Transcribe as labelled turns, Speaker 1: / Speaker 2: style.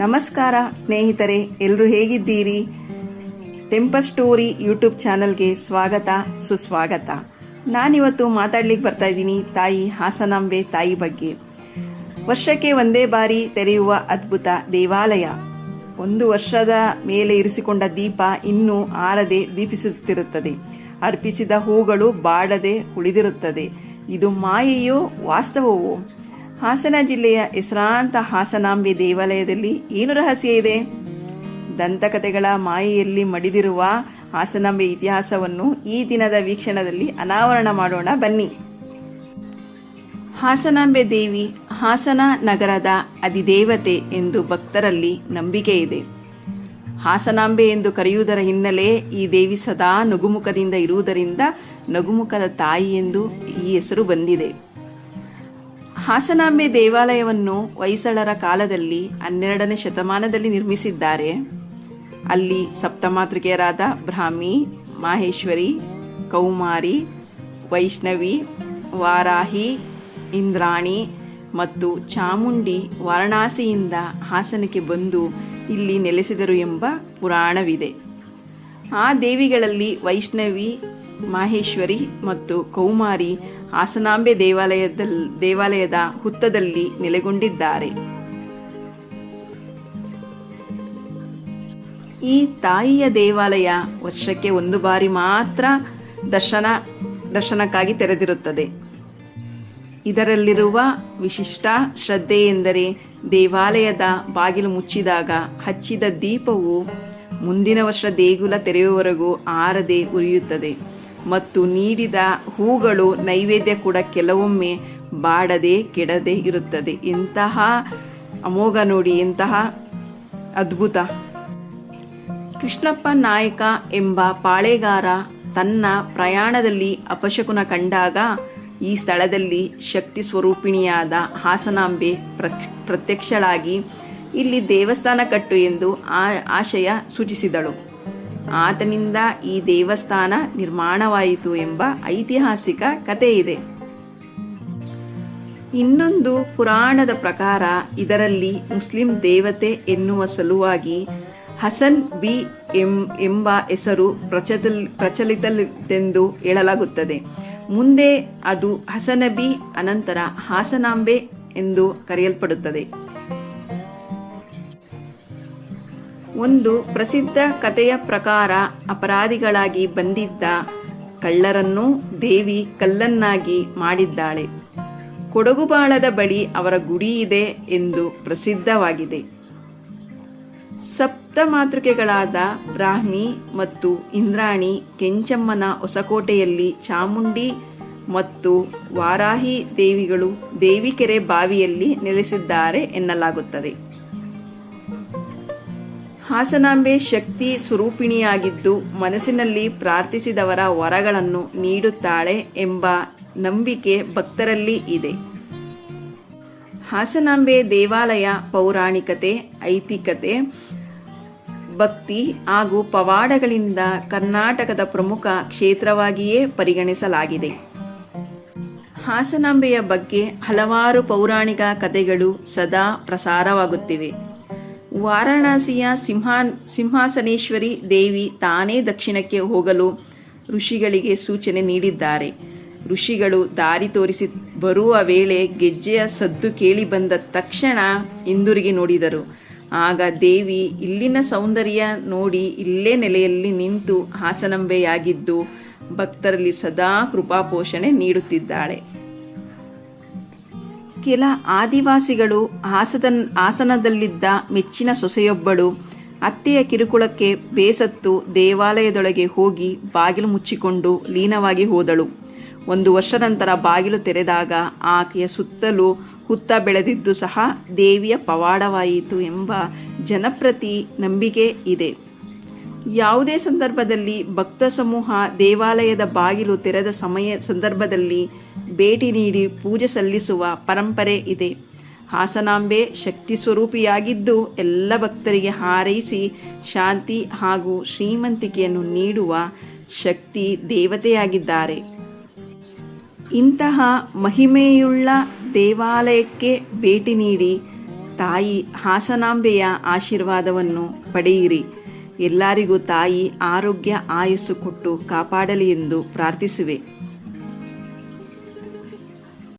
Speaker 1: ನಮಸ್ಕಾರ ಸ್ನೇಹಿತರೆ ಎಲ್ಲರೂ ಹೇಗಿದ್ದೀರಿ? ಟೆಂಪರ್ ಸ್ಟೋರಿ ಯೂಟ್ಯೂಬ್ ಚಾನಲ್ಗೆ ಸ್ವಾಗತ, ಸುಸ್ವಾಗತ. ನಾನಿವತ್ತು ಮಾತಾಡ್ಲಿಕ್ಕೆ ಬರ್ತಾ ಇದ್ದೀನಿ ತಾಯಿ ಹಾಸನಾಂಬೆ ತಾಯಿ ಬಗ್ಗೆ. ವರ್ಷಕ್ಕೆ ಒಂದೇ ಬಾರಿ ತೆರೆಯುವ ಅದ್ಭುತ ದೇವಾಲಯ. ಒಂದು ವರ್ಷದ ಮೇಲೆ ಇರಿಸಿಕೊಂಡ ದೀಪ ಇನ್ನೂ ಆರದೆ ದೀಪಿಸುತ್ತಿರುತ್ತದೆ. ಅರ್ಪಿಸಿದ ಹೂಗಳು ಬಾಡದೆ ಉಳಿದಿರುತ್ತದೆ. ಇದು ಮಾಯೆಯೋ ವಾಸ್ತವವೋ? ಹಾಸನ ಜಿಲ್ಲೆಯ ಹೆಸರಾಂತ ಹಾಸನಾಂಬೆ ದೇವಾಲಯದಲ್ಲಿ ಏನು ರಹಸ್ಯ ಇದೆ? ದಂತಕಥೆಗಳ ಮಾಯೆಯಲ್ಲಿ ಮಡಿದಿರುವ ಹಾಸನಾಂಬೆ ಇತಿಹಾಸವನ್ನು ಈ ದಿನದ ವೀಕ್ಷಣದಲ್ಲಿ ಅನಾವರಣ ಮಾಡೋಣ. ಬನ್ನಿ. ಹಾಸನಾಂಬೆ ದೇವಿ ಹಾಸನ ನಗರದ ಅಧಿದೇವತೆ ಎಂದು ಭಕ್ತರಲ್ಲಿ ನಂಬಿಕೆ ಇದೆ. ಹಾಸನಾಂಬೆ ಎಂದು ಕರೆಯುವುದರ ಹಿನ್ನೆಲೆ ಈ ದೇವಿ ಸದಾ ನಗುಮುಖದಿಂದ ಇರುವುದರಿಂದ ನಗುಮುಖದ ತಾಯಿ ಎಂದು ಈ ಹೆಸರು ಬಂದಿದೆ. ಹಾಸನಾಂಬೆ ದೇವಾಲಯವನ್ನು ಹೊಯ್ಸಳರ ಕಾಲದಲ್ಲಿ ಹನ್ನೆರಡನೇ ಶತಮಾನದಲ್ಲಿ ನಿರ್ಮಿಸಿದ್ದಾರೆ. ಅಲ್ಲಿ ಸಪ್ತಮಾತೃಕೆಯರಾದ ಬ್ರಾಹ್ಮಿ, ಮಾಹೇಶ್ವರಿ, ಕೌಮಾರಿ, ವೈಷ್ಣವಿ, ವಾರಾಹಿ, ಇಂದ್ರಾಣಿ ಮತ್ತು ಚಾಮುಂಡಿ ವಾರಣಾಸಿಯಿಂದ ಹಾಸನಕ್ಕೆ ಬಂದು ಇಲ್ಲಿ ನೆಲೆಸಿದರು ಎಂಬ ಪುರಾಣವಿದೆ. ಆ ದೇವಿಗಳಲ್ಲಿ ವೈಷ್ಣವಿ ಮಾಹೇಶ್ವರಿ ಮತ್ತು ಕೌಮಾರಿ ಹಾಸನಾಂಬೆ ದೇವಾಲಯದಲ್ಲಿ ದೇವಾಲಯದ ಹುತ್ತದಲ್ಲಿ ನೆಲೆಗೊಂಡಿದ್ದಾರೆ. ಈ ತಾಯಿಯ ದೇವಾಲಯ ವರ್ಷಕ್ಕೆ ಒಂದು ಬಾರಿ ಮಾತ್ರ ದರ್ಶನ, ದರ್ಶನಕ್ಕಾಗಿ ತೆರೆದಿರುತ್ತದೆ. ಇದರಲ್ಲಿರುವ ವಿಶಿಷ್ಟ ಶ್ರದ್ಧೆ ಎಂದರೆ ದೇವಾಲಯದ ಬಾಗಿಲು ಮುಚ್ಚಿದಾಗ ಹಚ್ಚಿದ ದೀಪವು ಮುಂದಿನ ವರ್ಷ ದೇಗುಲ ತೆರೆಯುವವರೆಗೂ ಆರದೆ ಉರಿಯುತ್ತದೆ. ಮತ್ತು ನೀಡಿದ ಹೂಗಳು ನೈವೇದ್ಯ ಕೂಡ ಕೆಲವೊಮ್ಮೆ ಬಾಡದೆ ಕೆಡದೆ ಇರುತ್ತದೆ. ಇಂತಹ ಅಮೋಘ ನೋಡಿ, ಇಂತಹ ಅದ್ಭುತ. ಕೃಷ್ಣಪ್ಪ ನಾಯಕ ಎಂಬ ಪಾಳೆಗಾರ ತನ್ನ ಪ್ರಯಾಣದಲ್ಲಿ ಅಪಶಕುನ ಕಂಡಾಗ ಈ ಸ್ಥಳದಲ್ಲಿ ಶಕ್ತಿ ಸ್ವರೂಪಿಣಿಯಾದ ಹಾಸನಾಂಬೆ ಪ್ರತ್ಯಕ್ಷಳಾಗಿ ಇಲ್ಲಿ ದೇವಸ್ಥಾನ ಕಟ್ಟು ಎಂದು ಆ, ಆಶಯ ಸೂಚಿಸಿದಳು. ಆತನಿಂದ ಈ ದೇವಸ್ಥಾನ ನಿರ್ಮಾಣವಾಯಿತು ಎಂಬ ಐತಿಹಾಸಿಕ ಕಥೆ ಇದೆ. ಇನ್ನೊಂದು ಪುರಾಣದ ಪ್ರಕಾರ ಇದರಲ್ಲಿ ಮುಸ್ಲಿಂ ದೇವತೆ ಎನ್ನುವ ಸಲುವಾಗಿ ಹಸನ್ ಬಿ ಎಂ ಎಂಬ ಹೆಸರು ಪ್ರಚಲ್ ಪ್ರಚಲಿತಲಿತೆಂದು ಹೇಳಲಾಗುತ್ತದೆ. ಮುಂದೆ ಅದು ಹಸನಬಿ ಅನಂತರ ಹಾಸನಾಂಬೆ ಎಂದು ಕರೆಯಲ್ಪಡುತ್ತದೆ. ಒಂದು ಪ್ರಸಿದ್ಧ ಕಥೆಯ ಪ್ರಕಾರ ಅಪರಾಧಿಗಳಾಗಿ ಬಂದಿದ್ದ ಕಳ್ಳರನ್ನು ದೇವಿ ಕಲ್ಲನ್ನಾಗಿ ಮಾಡಿದ್ದಾಳೆ. ಕೊಡಗುಬಾಳದ ಬಳಿ ಅವರ ಗುಡಿ ಇದೆ ಎಂದು ಪ್ರಸಿದ್ಧವಾಗಿದೆ. ಸಪ್ತ ಮಾತೃಕೆಗಳಾದ ಬ್ರಾಹ್ಮಿ ಮತ್ತು ಇಂದ್ರಾಣಿ ಕೆಂಚಮ್ಮನ ಹೊಸಕೋಟೆಯಲ್ಲಿ ಚಾಮುಂಡಿ ಮತ್ತು ವಾರಾಹಿ ದೇವಿಗಳು ದೇವಿಕೆರೆ ಬಾವಿಯಲ್ಲಿ ನೆಲೆಸಿದ್ದಾರೆ ಎನ್ನಲಾಗುತ್ತದೆ. ಹಾಸನಾಂಬೆ ಶಕ್ತಿ ಸ್ವರೂಪಿಣಿಯಾಗಿದ್ದು ಮನಸ್ಸಿನಲ್ಲಿ ಪ್ರಾರ್ಥಿಸಿದವರ ವರಗಳನ್ನು ನೀಡುತ್ತಾಳೆ ಎಂಬ ನಂಬಿಕೆ ಭಕ್ತರಲ್ಲಿ ಇದೆ. ಹಾಸನಾಂಬೆ ದೇವಾಲಯ ಪೌರಾಣಿಕತೆ, ಐತಿಕತೆ, ಭಕ್ತಿ ಹಾಗೂ ಪವಾಡಗಳಿಂದ ಕರ್ನಾಟಕದ ಪ್ರಮುಖ ಕ್ಷೇತ್ರವಾಗಿಯೇ ಪರಿಗಣಿಸಲಾಗಿದೆ. ಹಾಸನಾಂಬೆಯ ಬಗ್ಗೆ ಹಲವಾರು ಪೌರಾಣಿಕ ಕಥೆಗಳು ಸದಾ ಪ್ರಸಾರವಾಗುತ್ತಿವೆ. ವಾರಾಣಸಿಯ ಸಿಂಹಾನ್ ಸಿಂಹಾಸನೇಶ್ವರಿ ದೇವಿ ತಾನೇ ದಕ್ಷಿಣಕ್ಕೆ ಹೋಗಲು ಋಷಿಗಳಿಗೆ ಸೂಚನೆ ನೀಡಿದ್ದಾರೆ. ಋಷಿಗಳು ದಾರಿ ತೋರಿಸಿ ಬರುವ ವೇಳೆ ಗೆಜ್ಜೆಯ ಸದ್ದು ಕೇಳಿ ಬಂದ ತಕ್ಷಣ ಹಿಂದಿರುಗಿ ನೋಡಿದರು. ಆಗ ದೇವಿ ಇಲ್ಲಿನ ಸೌಂದರ್ಯ ನೋಡಿ ಇಲ್ಲೇ ನೆಲೆಯಲ್ಲಿ ನಿಂತು ಹಾಸನಂಬೆಯಾಗಿದ್ದು ಭಕ್ತರಲ್ಲಿ ಸದಾ ಕೃಪಾಪೋಷಣೆ ನೀಡುತ್ತಿದ್ದಾಳೆ. ಕೆಲ ಆದಿವಾಸಿಗಳು ಹಾಸದ ಹಾಸನದಲ್ಲಿದ್ದ ಮೆಚ್ಚಿನ ಸೊಸೆಯೊಬ್ಬಳು ಅತ್ತೆಯ ಕಿರುಕುಳಕ್ಕೆ ಬೇಸತ್ತು ದೇವಾಲಯದೊಳಗೆ ಹೋಗಿ ಬಾಗಿಲು ಮುಚ್ಚಿಕೊಂಡು ಲೀನವಾಗಿ ಹೋದಳು. ಒಂದು ವರ್ಷ ನಂತರ ಬಾಗಿಲು ತೆರೆದಾಗ ಆಕೆಯ ಸುತ್ತಲೂ ಹುತ್ತ ಬೆಳೆದಿದ್ದು ಸಹ ದೇವಿಯ ಪವಾಡವಾಯಿತು ಎಂಬ ಜನಪ್ರತಿ ನಂಬಿಕೆ ಇದೆ. ಯಾವುದೇ ಸಂದರ್ಭದಲ್ಲಿ ಭಕ್ತ ಸಮೂಹ ದೇವಾಲಯದ ಬಾಗಿಲು ತೆರೆದ ಸಮಯ ಸಂದರ್ಭದಲ್ಲಿ ಭೇಟಿ ನೀಡಿ ಪೂಜೆ ಸಲ್ಲಿಸುವ ಪರಂಪರೆ ಇದೆ. ಹಾಸನಾಂಬೆ ಶಕ್ತಿ ಸ್ವರೂಪಿಯಾಗಿದ್ದು ಎಲ್ಲ ಭಕ್ತರಿಗೆ ಹಾರೈಸಿ ಶಾಂತಿ ಹಾಗೂ ಶ್ರೀಮಂತಿಕೆಯನ್ನು ನೀಡುವ ಶಕ್ತಿ ದೇವತೆಯಾಗಿದ್ದಾರೆ. ಇಂತಹ ಮಹಿಮೆಯುಳ್ಳ ದೇವಾಲಯಕ್ಕೆ ಭೇಟಿ ನೀಡಿ ತಾಯಿ ಹಾಸನಾಂಬೆಯ ಆಶೀರ್ವಾದವನ್ನು ಪಡೆಯಿರಿ. ಎಲ್ಲರಿಗೂ ತಾಯಿ ಆರೋಗ್ಯ ಆಯಸ್ಸು ಕೊಟ್ಟು ಕಾಪಾಡಲಿ ಎಂದು ಪ್ರಾರ್ಥಿಸುವೆ.